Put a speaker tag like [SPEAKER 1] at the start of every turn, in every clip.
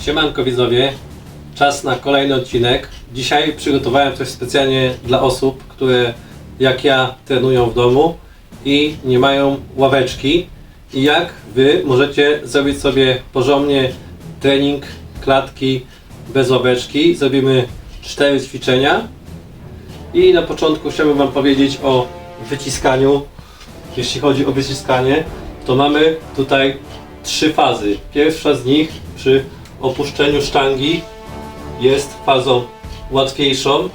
[SPEAKER 1] Siemanko widzowie, czas na kolejny odcinek. Dzisiaj przygotowałem coś specjalnie dla osób, które jak ja trenują w domu i nie mają ławeczki. I jak Wy możecie zrobić sobie porządnie trening klatki bez ławeczki. Zrobimy cztery ćwiczenia. I na początku chciałbym Wam powiedzieć o wyciskaniu. Jeśli chodzi o wyciskanie, to mamy tutaj trzy fazy. Pierwsza z nich przy opuszczeniu sztangi jest fazą łatwiejszą.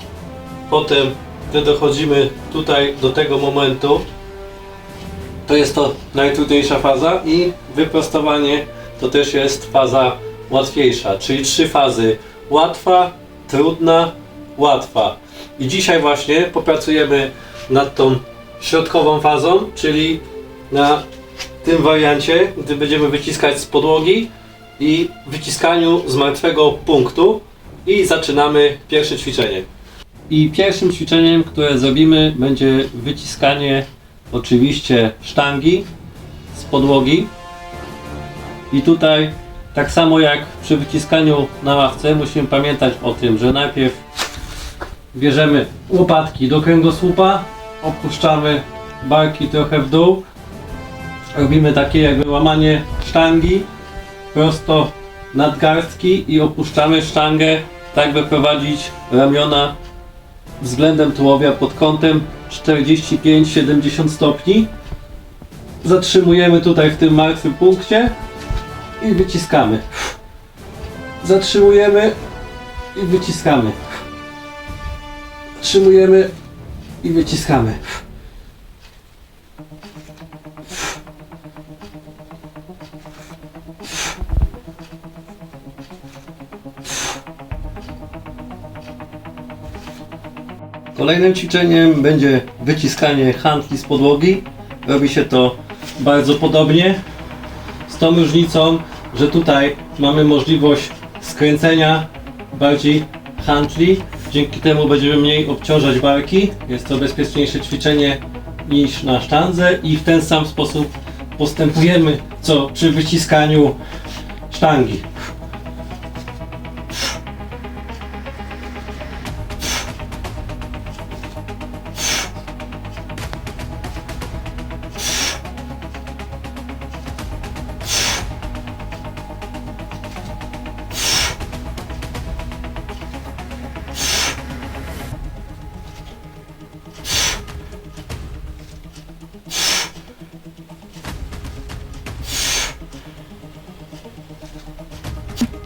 [SPEAKER 1] Potem, gdy dochodzimy tutaj do tego momentu, to jest to najtrudniejsza faza i wyprostowanie to też jest faza łatwiejsza, czyli trzy fazy. Łatwa, trudna, łatwa. I dzisiaj właśnie popracujemy nad tą środkową fazą, czyli na tym wariancie, gdy będziemy wyciskać z podłogi i wyciskaniu z martwego punktu i zaczynamy pierwsze ćwiczenie. I pierwszym ćwiczeniem, które zrobimy będzie wyciskanie oczywiście sztangi z podłogi. I tutaj tak samo jak przy wyciskaniu na ławce musimy pamiętać o tym, że najpierw bierzemy łopatki do kręgosłupa, opuszczamy barki trochę w dół, robimy takie jakby łamanie sztangi prosto nadgarstki i opuszczamy sztangę, tak by prowadzić ramiona względem tułowia pod kątem 45-70 stopni. Zatrzymujemy tutaj w tym martwym punkcie i wyciskamy. Zatrzymujemy i wyciskamy. Zatrzymujemy i wyciskamy. Kolejnym ćwiczeniem będzie wyciskanie handli z podłogi. Robi się to bardzo podobnie, z tą różnicą, że tutaj mamy możliwość skręcenia bardziej handli. Dzięki temu będziemy mniej obciążać barki. Jest to bezpieczniejsze ćwiczenie niż na sztandze i w ten sam sposób postępujemy co przy wyciskaniu sztangi.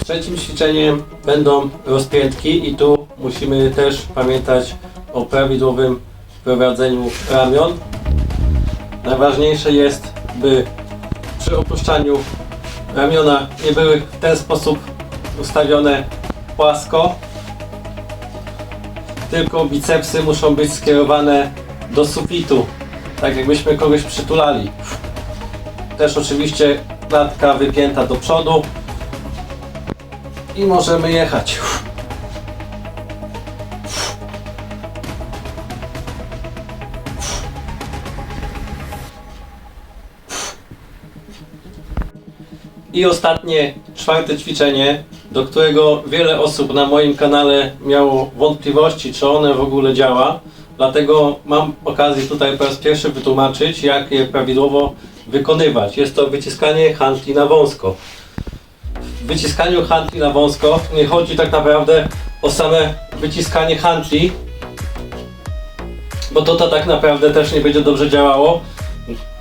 [SPEAKER 1] Trzecim ćwiczeniem będą rozpiętki i tu musimy też pamiętać o prawidłowym prowadzeniu ramion. Najważniejsze jest, by przy opuszczaniu ramiona nie były w ten sposób ustawione płasko, tylko bicepsy muszą być skierowane do sufitu, tak jakbyśmy kogoś przytulali. Też oczywiście klatka wypięta do przodu, i możemy jechać. I ostatnie, czwarte ćwiczenie, do którego wiele osób na moim kanale miało wątpliwości, czy one w ogóle działa. Dlatego mam okazję tutaj po raz pierwszy wytłumaczyć, jak je prawidłowo wykonywać. Jest to wyciskanie handli na wąsko wyciskaniu handli na wąsko nie chodzi tak naprawdę o same wyciskanie handli, bo to, to tak naprawdę też nie będzie dobrze działało.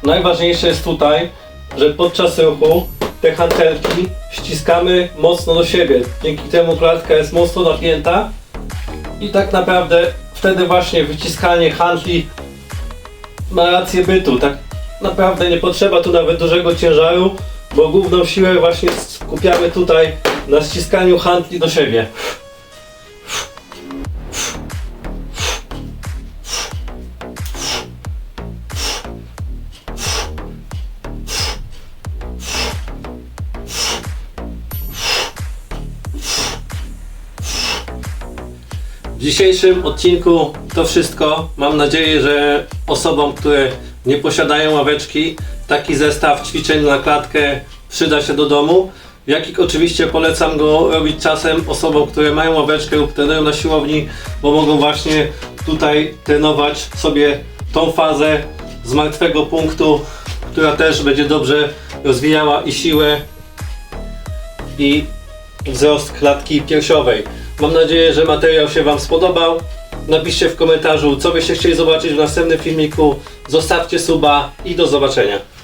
[SPEAKER 1] Najważniejsze jest tutaj, że podczas ruchu te hantelki ściskamy mocno do siebie. Dzięki temu klatka jest mocno napięta i tak naprawdę wtedy właśnie wyciskanie handli ma rację bytu. Tak naprawdę nie potrzeba tu nawet dużego ciężaru, bo główną siłę właśnie skupiamy tutaj na ściskaniu handli do siebie. W dzisiejszym odcinku to wszystko. Mam nadzieję, że osobom, które nie posiadają ławeczki, taki zestaw ćwiczeń na klatkę przyda się do domu. jak i oczywiście polecam go robić czasem osobom, które mają ławeczkę lub trenują na siłowni, bo mogą właśnie tutaj trenować sobie tą fazę z martwego punktu, która też będzie dobrze rozwijała i siłę i wzrost klatki piersiowej. Mam nadzieję, że materiał się Wam spodobał. Napiszcie w komentarzu, co byście chcieli zobaczyć w następnym filmiku. Zostawcie suba i do zobaczenia.